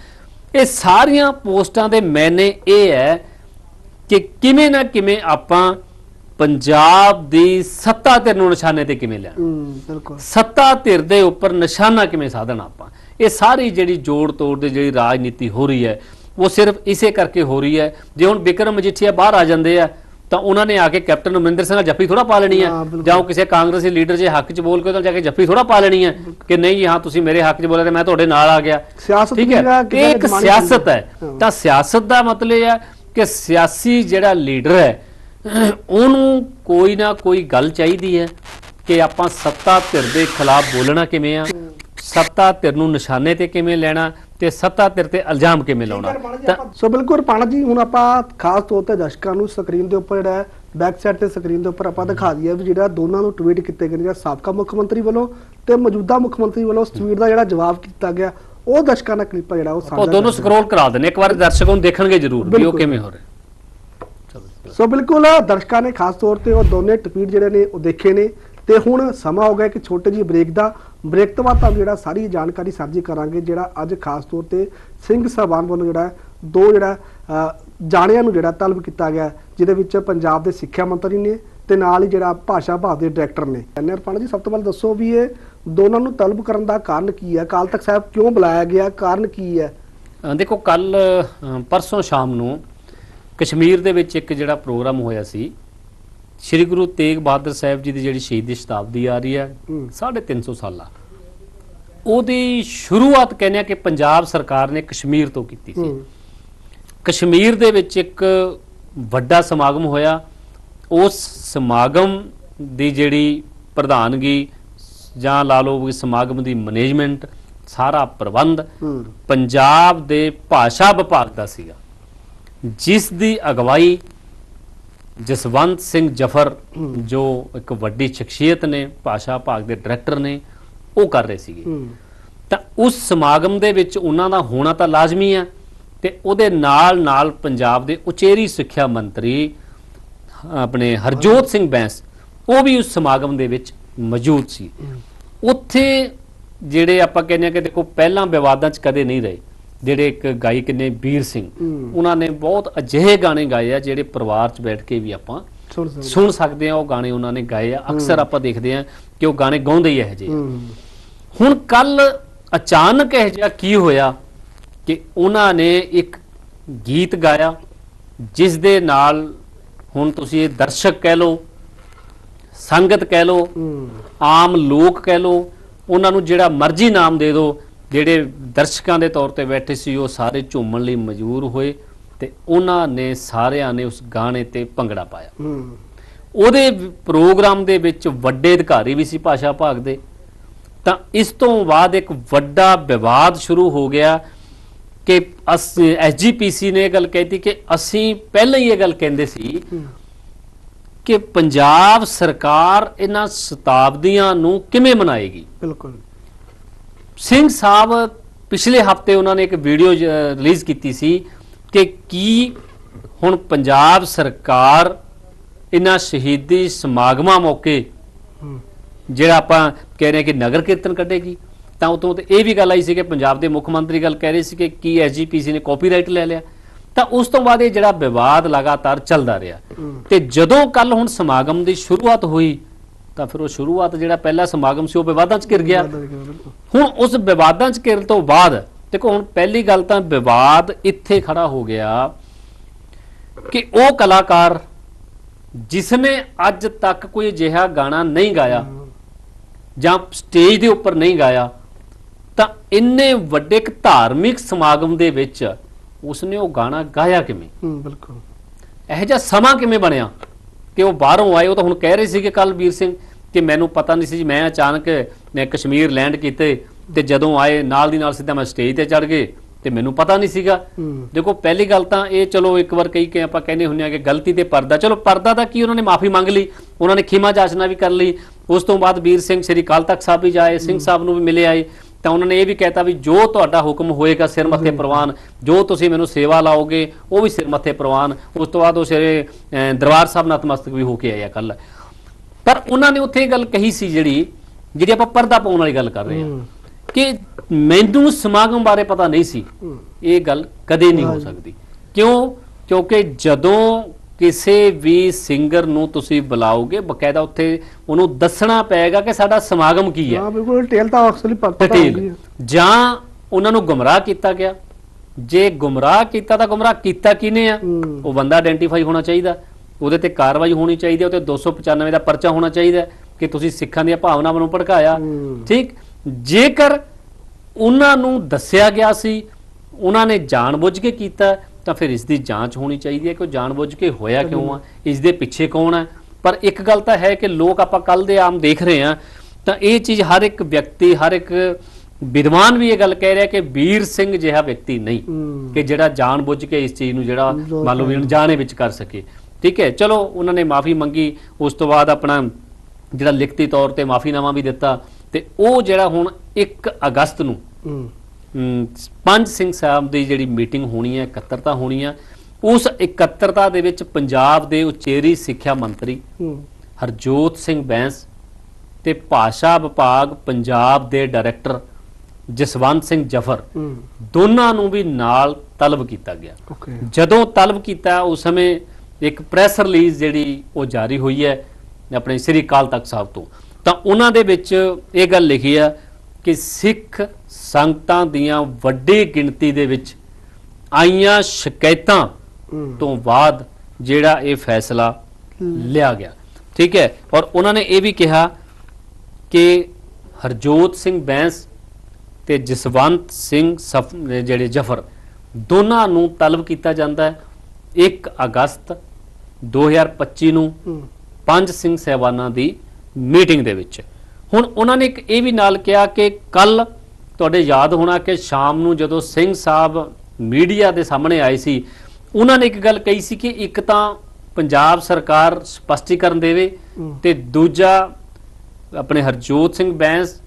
ਇਹ ਸਾਰੀਆਂ ਪੋਸਟਾਂ ਦੇ ਮੈਨੇ ਇਹ ਹੈ ਕਿ ਕਿਵੇਂ ਨਾ ਕਿਵੇਂ ਆਪਾਂ ਪੰਜਾਬ ਦੀ ਸੱਤਾ ਧਿਰ ਨੂੰ ਨਿਸ਼ਾਨੇ ਤੇ ਕਿਵੇਂ ਲੈਣਾ ਹੂੰ ਬਿਲਕੁਲ। ਸੱਤਾ ਧਿਰ ਦੇ ਉੱਪਰ ਨਿਸ਼ਾਨਾ ਕਿਵੇਂ ਸਾਧਣਾ ਆਪਾਂ? ਇਹ ਸਾਰੀ ਜਿਹੜੀ ਜੋੜ ਤੋੜ ਦੀ ਜਿਹੜੀ ਰਾਜਨੀਤੀ ਹੋ ਰਹੀ ਹੈ ਉਹ ਸਿਰਫ ਇਸੇ ਕਰਕੇ ਹੋ ਰਹੀ ਹੈ ਜੇ ਹੁਣ ਵਿਕਰਮ ਮਜੀਠੀਆ ਬਾਹਰ ਆ ਜਾਂਦੇ ਆ ਤਾਂ ਉਹਨਾਂ ਨੇ ਆ ਕੇ ਕੈਪਟਨ ਅਮਰਿੰਦਰ ਸਿੰਘ ਨਾਲ ਜੱਫੀ ਥੋੜਾ ਪਾ ਲੈਣੀ ਹੈ। ਜਾਂ ਉਹ ਕਿਸੇ ਕਾਂਗਰਸੀ ਲੀਡਰ ਜੇ ਹੱਕ 'ਚ ਬੋਲ ਕੇ ਉਹਦਾ ਜਾ ਕੇ ਜੱਫੀ ਥੋੜਾ ਪਾ ਲੈਣੀ ਹੈ ਕਿ ਨਹੀਂ ਹਾਂ ਤੁਸੀਂ ਮੇਰੇ ਹੱਕ 'ਚ ਬੋਲੇ ਤੇ ਮੈਂ ਤੁਹਾਡੇ ਨਾਲ ਆ ਗਿਆ। ਠੀਕ ਹੈ? ਇਹ ਇੱਕ ਸਿਆਸਤ ਹਾਂ। ਤਾਂ ਸਿਆਸਤ ਦਾ ਮਤਲਬ ਇਹ ਹੈ ਕਿ ਸਿਆਸੀ ਜਿਹੜਾ ਲੀਡਰ ਹੈ ਉਹਨੂੰ ਕੋਈ ਨਾ ਕੋਈ ਗੱਲ ਚਾਹੀਦੀ ਹੈ ਕਿ ਆਪਾਂ ਸੱਤਾ ਧਿਰ ਦੇ ਖਿਲਾਫ ਬੋਲਣਾ ਕਿਵੇਂ ਆ ਸੱਤਾ ਧਿਰ ਨੂੰ ਨਿਸ਼ਾਨੇ ਤੇ ਕਿਵੇਂ ਲੈਣਾ ਤੇ ਸੱਤਾ ਧਿਰ ਤੇ ਇਲਜ਼ਾਮ ਕਿਵੇਂ ਲਾਉਣਾ। ਸੋ ਬਿਲਕੁਲ ਪਾਣਾ ਜੀ ਹੁਣ ਆਪਾਂ ਖਾਸ ਤੌਰ ਤੇ ਦਰਸ਼ਕਾਂ ਨੂੰ ਸਕਰੀਨ ਦੇ ਉੱਪਰ ਜਿਹੜਾ ਬੈਕ ਸਾਈਡ ਤੇ ਸਕਰੀਨ ਦੇ ਉੱਪਰ ਆਪਾਂ ਦਿਖਾ ਦਈਏ ਵੀ ਜਿਹੜਾ ਦੋਨਾਂ ਨੂੰ ਟਵੀਟ ਕੀਤੇ ਗਏ ਜਿਹੜਾ ਸਾਬਕਾ ਮੁੱਖ ਮੰਤਰੀ ਵੱਲੋਂ ਤੇ ਮੌਜੂਦਾ ਮੁੱਖ ਮੰਤਰੀ ਵੱਲੋਂ ਉਸ ਟਵੀਟ ਦਾ ਜਿਹੜਾ ਜਵਾਬ ਕੀਤਾ ਗਿਆ ਉਹ ਦਰਸ਼ਕਾਂ ਦਾ ਕਲਿੱਪ ਜਿਹੜਾ ਉਹ ਉਹ ਸਾਂਝਾ ਦੋਨੋਂ ਸਕਰੋਲ ਕਰਾ ਦਿੰਦੇ ਇੱਕ ਵਾਰ ਦਰਸ਼ਕ ਨੂੰ ਦੇਖਣਗੇ ਜ਼ਰੂਰ ਵੀ ਉਹ। ਕਿਵੇਂ ਹੋ ਰਿਹਾ। ਸੋ ਬਿਲਕੁਲ, ਦਰਸ਼ਕਾਂ ਨੇ ਖਾਸ ਤੌਰ ਤੇ ਉਹ ਦੋਨੇ ਟਵੀਟ ਜਿਹੜੇ ਨੇ, ਉਹ ਦੇਖੇ ਨੇ। ਤੇ ਹੁਣ ਸਮਾਂ ਹੋ ਗਿਆ ਕਿ ਛੋਟੇ ਜਿਹੀ ਬ੍ਰੇਕ ਦਾ। ਬ੍ਰੇਕ ਤੋਂ ਬਾਅਦ ਤੁਹਾਨੂੰ ਜਿਹੜਾ ਸਾਰੀ ਜਾਣਕਾਰੀ ਸਾਂਝੀ ਕਰਾਂਗੇ, ਜਿਹੜਾ ਅੱਜ ਖਾਸ ਤੌਰ ਤੇ ਸਿੰਘ ਸਾਹਿਬਾਨ ਵੱਲੋਂ ਜਿਹੜਾ ਦੋ ਜਿਹੜਾ ਜਾਣਿਆਂ ਨੂੰ ਜਿਹੜਾ ਤਲਬ ਕੀਤਾ ਗਿਆ ਜਿਹਦੇ ਵਿੱਚ ਪੰਜਾਬ ਦੇ ਸਿੱਖਿਆ ਮੰਤਰੀ ਨੇ ਤੇ ਨਾਲ ਹੀ ਜਿਹੜਾ ਭਾਸ਼ਾ ਵਿਭਾਗ ਦੇ ਡਾਇਰੈਕਟਰ ਨੇ। ਐਨਆਰ ਜੀ, ਸਭ ਤੋਂ ਪਹਿਲਾਂ ਦੱਸੋ ਵੀ ਇਹ ਦੋਨਾਂ ਨੂੰ ਤਲਬ ਕਰਨ ਦਾ ਕਾਰਨ ਕੀ ਹੈ? ਅਕਾਲ ਤਖਤ ਸਾਹਿਬ ਕਿਉਂ ਬੁਲਾਇਆ ਗਿਆ? ਕਾਰਨ ਕੀ ਹੈ? ਦੇਖੋ ਕੱਲ ਪਰਸੋਂ ਸ਼ਾਮ ਨੂੰ ਕਸ਼ਮੀਰ ਦੇ ਵਿੱਚ ਇੱਕ ਜਿਹੜਾ ਪ੍ਰੋਗਰਾਮ ਹੋਇਆ ਸੀ ਸ੍ਰੀ ਗੁਰੂ ਤੇਗ ਬਹਾਦਰ ਸਾਹਿਬ ਜੀ ਦੀ ਜਿਹੜੀ ਸ਼ਹੀਦੀ ਸ਼ਤਾਬਦੀ ਆ ਰਹੀ ਹੈ ਹੂੰ। 350 ਸਾਲਾ। ਉਹਦੀ ਸ਼ੁਰੂਆਤ ਕਹਿੰਦੇ ਆ ਕਿ ਪੰਜਾਬ ਸਰਕਾਰ ਨੇ ਕਸ਼ਮੀਰ ਤੋਂ ਕੀਤੀ ਸੀ। ਕਸ਼ਮੀਰ ਦੇ ਵਿੱਚ ਇੱਕ ਵੱਡਾ ਸਮਾਗਮ ਹੋਇਆ। ਉਸ ਸਮਾਗਮ ਦੀ ਜਿਹੜੀ ਪ੍ਰਧਾਨਗੀ ਜਾਂ ਲਾ ਲਓ ਵੀ ਸਮਾਗਮ ਦੀ ਮੈਨੇਜਮੈਂਟ ਸਾਰਾ ਪ੍ਰਬੰਧ ਪੰਜਾਬ ਦੇ ਭਾਸ਼ਾ ਵਿਭਾਗ ਦਾ ਸੀਗਾ। ਜਿਸ ਦੀ ਅਗਵਾਈ ਜਸਵੰਤ ਸਿੰਘ ਜਫਰ ਜੋ ਇੱਕ ਵੱਡੀ ਸ਼ਖਸੀਅਤ ਨੇ ਭਾਸ਼ਾ ਵਿਭਾਗ ਦੇ ਡਾਇਰੈਕਟਰ ਨੇ ਉਹ ਕਰ ਰਹੇ ਸੀਗੇ। ਹੂੰ। ਤਾਂ ਉਸ ਸਮਾਗਮ ਦੇ ਵਿੱਚ ਉਹਨਾਂ ਦਾ ਹੋਣਾ ਤਾਂ ਲਾਜ਼ਮੀ ਆ ਤੇ ਉਹਦੇ ਨਾਲ ਨਾਲ ਪੰਜਾਬ ਦੇ ਉਚੇਰੀ ਸਿੱਖਿਆ ਮੰਤਰੀ ਆਪਣੇ ਹਰਜੋਤ ਸਿੰਘ ਬੈਂਸ ਉਹ ਵੀ ਉਸ ਸਮਾਗਮ ਦੇ ਵਿੱਚ ਮੌਜੂਦ ਸੀ। ਉੱਥੇ ਜਿਹੜੇ ਆਪਾਂ ਕਹਿੰਦੇ ਆ ਕਿ ਦੇਖੋ ਪਹਿਲਾਂ ਵਿਵਾਦਾਂ 'ਚ ਕਦੇ ਨਹੀਂ ਰਹੇ। ਜਿਹੜੇ ਇੱਕ ਗਾਇਕ ਨੇ ਵੀਰ ਸਿੰਘ। ਉਹਨਾਂ ਨੇ ਬਹੁਤ ਅਜਿਹੇ ਗਾਣੇ ਗਾਏ ਆ ਜਿਹੜੇ ਪਰਿਵਾਰ 'ਚ ਬੈਠ ਕੇ ਵੀ ਆਪਾਂ ਸੁਣ ਸਕਦੇ ਆ ਉਹ ਗਾਣੇ ਉਹਨਾਂ ਨੇ ਗਾਏ ਆ। ਅਕਸਰ ਆਪਾਂ ਦੇਖਦੇ ਆ ਕਿ ਉਹ ਗਾਣੇ ਗਾਉਂਦੇ ਹੀ ਇਹੋ। ਹੂੰ। ਹੁਣ ਕੱਲ ਅਚਾਨਕ ਇਹ ਜਿਹਾ ਕੀ ਹੋਇਆ ਕਿ ਉਹਨਾਂ ਨੇ ਇੱਕ ਗੀਤ ਗਾਇਆ ਜਿਸ ਦੇ ਨਾਲ ਹੁਣ ਤੁਸੀਂ ਇਹ ਦਰਸ਼ਕ ਕਹਿ ਲਓ ਸੰਗਤ ਕਹਿ ਲਓ ਆਮ ਲੋਕ ਕਹਿ ਲਓ ਉਹਨਾਂ ਨੂੰ ਜਿਹੜਾ ਮਰਜ਼ੀ ਨਾਮ ਦੇ ਦਿਓ ਜਿਹੜੇ ਦਰਸ਼ਕਾਂ ਦੇ ਤੌਰ ਤੇ ਬੈਠੇ ਸੀ ਉਹ ਸਾਰੇ ਝੂਮਣ ਲਈ ਮਜਬੂਰ ਹੋਏ ਤੇ ਉਹਨਾਂ ਨੇ ਸਾਰਿਆਂ ਨੇ ਉਸ ਗਾਣੇ ਤੇ ਭੰਗੜਾ ਪਾਇਆ। ਉਹਦੇ ਪ੍ਰੋਗਰਾਮ ਦੇ ਵਿੱਚ ਵੱਡੇ ਅਧਿਕਾਰੀ ਵੀ ਸੀ ਭਾਸ਼ਾ ਭਾਗ ਦੇ। ਤਾਂ ਇਸ ਤੋਂ ਬਾਅਦ ਇੱਕ ਵੱਡਾ ਵਿਵਾਦ ਸ਼ੁਰੂ ਹੋ ਗਿਆ ਕਿ ਐਸਜੀਪੀਸੀ ਨੇ ਇਹ ਗੱਲ ਕਹਿਤੀ ਕਿ ਅਸੀਂ ਪਹਿਲਾਂ ਹੀ ਇਹ ਗੱਲ ਕਹਿੰਦੇ ਸੀ। ਕਿ ਪੰਜਾਬ ਸਰਕਾਰ ਇਹਨਾਂ ਸ਼ਤਾਬਦੀਆਂ ਨੂੰ ਕਿਵੇਂ ਮਨਾਏਗੀ? ਬਿਲਕੁਲ। ਸਿੰਘ ਸਾਹਿਬ ਪਿਛਲੇ ਹਫ਼ਤੇ ਉਹਨਾਂ ਨੇ ਇੱਕ ਵੀਡੀਓ ਰਿਲੀਜ਼ ਕੀਤੀ ਸੀ ਕਿ ਕੀ ਹੁਣ ਪੰਜਾਬ ਸਰਕਾਰ ਇਹਨਾਂ ਸ਼ਹੀਦੀ ਸਮਾਗਮਾਂ ਮੌਕੇ ਜਿਹੜਾ ਆਪਾਂ ਕਹਿ ਰਹੇ ਕਿ ਨਗਰ ਕੀਰਤਨ ਕੱਢੇਗੀ ਤਾਂ ਉਤੋਂ ਤੇ ਇਹ ਵੀ ਗੱਲ ਆਈ ਸੀ ਕਿ ਪੰਜਾਬ ਦੇ ਮੁੱਖ ਮੰਤਰੀ ਗੱਲ ਕਹਿ ਰਹੇ ਸੀ ਕਿ ਕੀ ਐਸਜੀਪੀਸੀ ਨੇ ਕਾਪੀਰਾਈਟ ਲੈ ਲਿਆ। ਤਾਂ ਉਸ ਤੋਂ ਬਾਅਦ ਇਹ ਜਿਹੜਾ ਵਿਵਾਦ ਲਗਾਤਾਰ ਚੱਲਦਾ ਰਿਹਾ ਤੇ ਜਦੋਂ ਕੱਲ ਹੁਣ ਸਮਾਗਮ ਦੀ ਸ਼ੁਰੂਆਤ ਹੋਈ ਤਾਂ ਫਿਰ ਉਹ ਸ਼ੁਰੂਆਤ ਜਿਹੜਾ ਪਹਿਲਾ ਸਮਾਗਮ ਸੀ ਉਹ ਵਿਵਾਦਾਂ 'ਚ ਘਿਰ ਗਿਆ। ਹੁਣ ਉਸ ਵਿਵਾਦਾਂ 'ਚ ਘਿਰਨ ਤੋਂ ਬਾਅਦ ਦੇਖੋ ਹੁਣ ਪਹਿਲੀ ਗੱਲ ਤਾਂ ਵਿਵਾਦ ਇੱਥੇ ਖੜਾ ਹੋ ਗਿਆ ਕਿ ਉਹ ਕਲਾਕਾਰ ਜਿਸ ਨੇ ਅੱਜ ਤੱਕ ਕੋਈ ਅਜਿਹਾ ਗਾਣਾ ਨਹੀਂ ਗਾਇਆ ਜਾਂ ਸਟੇਜ ਦੇ ਉੱਪਰ ਨਹੀਂ ਗਾਇਆ ਤਾਂ ਇੰਨੇ ਵੱਡੇ ਇੱਕ ਧਾਰਮਿਕ ਸਮਾਗਮ ਦੇ ਵਿੱਚ ਉਸਨੇ ਉਹ ਗਾਣਾ ਗਾਇਆ ਕਿਵੇਂ? ਹੂੰ ਬਿਲਕੁਲ। ਇਹੋ ਜਿਹਾ ਸਮਾਂ ਕਿਵੇਂ ਬਣਿਆ? ਕਿ ਉਹ ਬਾਹਰੋਂ ਆਏ ਉਹ ਤਾਂ ਹੁਣ ਕਹਿ ਰਹੇ ਸੀ ਕਿ ਕੱਲ ਵੀਰ ਸਿੰਘ ਕਿ ਮੈਨੂੰ ਪਤਾ ਨਹੀਂ ਸੀ ਜੀ ਮੈਂ ਅਚਾਨਕ ਮੈਂ ਕਸ਼ਮੀਰ ਲੈਂਡ ਕੀਤੇ ਤੇ ਜਦੋਂ ਆਏ ਨਾਲ ਦੀ ਨਾਲ ਸਿੱਧਾ ਮੈਂ ਸਟੇਜ ਤੇ ਚੜ ਗਏ ਤੇ ਮੈਨੂੰ ਪਤਾ ਨਹੀਂ ਸੀਗਾ। ਦੇਖੋ ਪਹਿਲੀ ਗੱਲ ਤਾਂ ਇਹ ਚਲੋ ਇੱਕ ਵਾਰ ਕਈ ਕਿ ਆਪਾਂ ਕਹਿੰਦੇ ਹੁੰਦੇ ਆ ਕਿ ਗਲਤੀ ਤੇ ਪਰਦਾ। ਚਲੋ ਪਰਦਾ ਦਾ ਕੀ ਉਹਨਾਂ ਨੇ ਮਾਫੀ ਮੰਗ ਲਈ ਉਹਨਾਂ ਨੇ ਖਿਮਾ ਜਾਚਨਾ ਵੀ ਕਰ ਲਈ। ਉਸ ਤੋਂ ਬਾਅਦ ਵੀਰ ਸਿੰਘ ਸ੍ਰੀ ਕਾਲ ਤਖਤ ਸਾਹਿਬ ਵੀ ਜਾਏ ਸਿੰਘ ਸਾਹਿਬ ਨੂੰ ਵੀ ਮਿਲੇ ਆਏ। ਤਾਂ ਉਹਨਾਂ ਨੇ ਇਹ ਵੀ ਕਹਿਤਾ ਵੀ ਜੋ ਤੁਹਾਡਾ ਹੁਕਮ ਹੋਏਗਾ ਸਿਰ ਮੱਥੇ ਪ੍ਰਵਾਨ ਜੋ ਤੁਸੀਂ ਮੈਨੂੰ ਸੇਵਾ ਲਾਓਗੇ ਉਹ ਵੀ ਸਿਰ ਮੱਥੇ ਪ੍ਰਵਾਨ। ਉਸ ਤੋਂ ਬਾਅਦ ਉਹ ਅਹ, ਦਰਬਾਰ ਸਾਹਿਬ ਨਤਮਸਤਕ ਵੀ ਹੋ ਕੇ ਆਇਆ ਕੱਲ ਪਰ ਉਹਨਾਂ ਨੇ ਉੱਥੇ ਇਹ ਗੱਲ ਕਹੀ ਸੀ ਜਿਹੜੀ ਜਿਹੜੀ ਆਪਾਂ ਪਰਦਾ ਪਾਉਣ ਵਾਲੀ ਗੱਲ ਕਰ ਰਹੇ ਹਾਂ। ਕਿ ਮੈਨੂੰ ਸਮਾਗਮ ਬਾਰੇ ਪਤਾ ਨਹੀਂ ਸੀ। ਇਹ ਗੱਲ ਕਦੇ ਨਹੀਂ ਹੋ ਸਕਦੀ। ਕਿਉਂ? ਕਿਉਂਕਿ ਜਦੋਂ ਕਿਸੇ ਵੀ ਸਿੰਗਰ ਨੂੰ ਤੁਸੀਂ ਬੁਲਾਓਗੇ ਬਕਾਇਦਾ ਉੱਥੇ ਉਹਨੂੰ ਦੱਸਣਾ ਪਏਗਾ ਕਿ ਸਾਡਾ ਸਮਾਗਮ ਕੀ ਹੈ। ਹਾਂ ਬਿਲਕੁਲ ਟੇਲ ਤਾਂ ਅਕਸਰ ਹੀ ਪਤਾ ਹੁੰਦੀ ਡਿਟੇਲ ਹੈ ਜਾਂ ਉਹਨਾਂ ਨੂੰ ਗੁੰਮਰਾਹ ਕੀਤਾ ਗਿਆ। ਜੇ ਗੁੰਮਰਾਹ ਕੀਤਾ ਤਾਂ ਗੁੰਮਰਾਹ ਕੀਤਾ ਕਿਨੇ ਆ। ਉਹ ਬੰਦਾ ਆਇਡੈਂਟੀਫਾਈ ਹੋਣਾ ਚਾਹੀਦਾ। ਉਹਦੇ ਤੇ ਕਾਰਵਾਈ ਹੋਣੀ ਚਾਹੀਦੀ ਹੈ ਉਹ ਤੇ 295 ਦਾ ਪਰਚਾ ਹੋਣਾ ਚਾਹੀਦਾ ਕਿ ਤੁਸੀਂ ਸਿੱਖਾਂ ਦੀਆਂ ਭਾਵਨਾਵਾਂ ਨੂੰ ਭੜਕਾਇਆ। ਠੀਕ? ਜੇਕਰ ਉਹਨਾਂ ਨੂੰ ਦੱਸਿਆ ਗਿਆ ਸੀ ਉਹਨਾਂ ਨੇ ਜਾਣਬੁੱਝ ਕੇ ਕੀਤਾ ਤਾਂ ਫਿਰ ਇਸ ਦੀ ਜਾਂਚ ਹੋਣੀ ਚਾਹੀਦੀ ਹੈ ਕਿ ਉਹ ਜਾਣਬੁੱਝ ਕੇ ਹੋਇਆ ਕਿਉਂ ਆ? ਇਸ ਦੇ ਪਿੱਛੇ ਕੌਣ ਹੈ ਪਰ ਇੱਕ ਗੱਲ ਤਾਂ ਹੈ ਕਿ ਲੋਕ ਆਪਾਂ ਕੱਲ ਦੇ ਆਮ ਦੇਖ ਰਹੇ ਹਾਂ ਤਾਂ ਇਹ ਚੀਜ਼ ਹਰ ਇੱਕ ਵਿਅਕਤੀ ਹਰ ਇੱਕ ਵਿਦਵਾਨ ਵੀ ਇਹ ਗੱਲ ਕਹਿ ਰਿਹਾ ਕਿ ਵੀਰ ਸਿੰਘ ਜਿਹਾ ਵਿਅਕਤੀ ਨਹੀਂ ਕਿ ਜਿਹੜਾ ਜਾਣਬੁੱਝ ਕੇ ਇਸ ਚੀਜ਼ ਨੂੰ ਜਿਹੜਾ ਮੰਨ ਲਓ ਵੀ ਅਣਜਾਣੇ ਵਿੱਚ ਕਰ ਸਕੇ। ਠੀਕ ਹੈ ਚਲੋ ਉਹਨਾਂ ਨੇ ਮਾਫੀ ਮੰਗੀ ਉਸ ਤੋਂ ਬਾਅਦ ਆਪਣਾ ਜਿਹੜਾ ਲਿਖਤੀ ਤੌਰ ਤੇ ਮਾਫੀਨਾਮਾ ਵੀ ਦਿੱਤਾ ਤੇ ਉਹ ਜਿਹੜਾ ਹੁਣ 1 ਅਗਸਤ ਨੂੰ ਪੰਜ ਸਿੰਘ ਸਾਹਿਬ ਦੀ ਜਿਹੜੀ ਮੀਟਿੰਗ ਹੋਣੀ ਹੈ ਇਕੱਤਰਤਾ ਹੋਣੀ ਹੈ ਉਸ ਇਕੱਤਰਤਾ ਦੇ ਵਿੱਚ ਪੰਜਾਬ ਦੇ ਉਚੇਰੀ ਸਿੱਖਿਆ ਮੰਤਰੀ ਹੂੰ। ਹਰਜੋਤ ਸਿੰਘ ਬੈਂਸ ਤੇ ਭਾਸ਼ਾ ਵਿਭਾਗ ਪੰਜਾਬ ਦੇ ਡਾਇਰੈਕਟਰ ਜਸਵੰਤ ਸਿੰਘ ਜਫਰ ਹੂੰ। ਦੋਨਾਂ ਨੂੰ ਵੀ ਨਾਲ ਤਲਬ ਕੀਤਾ ਗਿਆ। ਜਦੋਂ ਤਲਬ ਕੀਤਾ ਉਸ ਸਮੇਂ ਇੱਕ ਪ੍ਰੈਸ ਰਿਲੀਜ਼ ਜਿਹੜੀ ਉਹ ਜਾਰੀ ਹੋਈ ਹੈ ਆਪਣੇ ਸ੍ਰੀ ਅਕਾਲ ਤਖਤ ਸਾਹਿਬ ਤੋਂ ਤਾਂ ਉਹਨਾਂ ਦੇ ਵਿੱਚ ਇਹ ਗੱਲ ਲਿਖੀ ਆ ਕਿ ਸਿੱਖ ਸੰਗਤਾਂ ਦੀਆਂ ਵੱਡੀ ਗਿਣਤੀ ਦੇ ਵਿੱਚ ਆਈਆਂ ਸ਼ਿਕਾਇਤਾਂ ਤੋਂ ਬਾਅਦ ਜਿਹੜਾ ਇਹ ਫੈਸਲਾ ਲਿਆ ਗਿਆ। ਠੀਕ ਹੈ? ਔਰ ਉਹਨਾਂ ਨੇ ਇਹ ਵੀ ਕਿਹਾ ਕਿ ਹਰਜੋਤ ਸਿੰਘ ਬੈਂਸ ਤੇ ਜਸਵੰਤ ਸਿੰਘ ਜਿਹੜੇ ਜਫਰ ਦੋਨਾਂ ਨੂੰ ਤਲਬ ਕੀਤਾ ਜਾਂਦਾ ਹੈ। 1 ਅਗਸਤ 2025 ਨੂੰ ਪੰਜ ਸਿੰਘ ਸਹਿਬਾਨਾਂ ਦੀ ਮੀਟਿੰਗ ਦੇ ਵਿੱਚ। ਹੁਣ ਉਹਨਾਂ ਨੇ ਇੱਕ ਇਹ ਵੀ ਨਾਲ ਕਿਹਾ ਕਿ ਕੱਲ ਤੁਹਾਡੇ ਯਾਦ ਹੋਣਾ ਕਿ ਸ਼ਾਮ ਨੂੰ ਜਦੋਂ ਸਿੰਘ ਸਾਹਿਬ ਮੀਡੀਆ ਦੇ ਸਾਹਮਣੇ ਆਏ ਸੀ ਉਹਨਾਂ ਨੇ ਇੱਕ ਗੱਲ ਕਹੀ ਸੀ ਕਿ ਇੱਕ ਤਾਂ ਪੰਜਾਬ ਸਰਕਾਰ ਸਪਸ਼ਟੀਕਰਨ ਦੇਵੇ। ਤੇ ਦੂਜਾ ਆਪਣੇ ਹਰਜੋਤ ਸਿੰਘ ਬੈਂਸ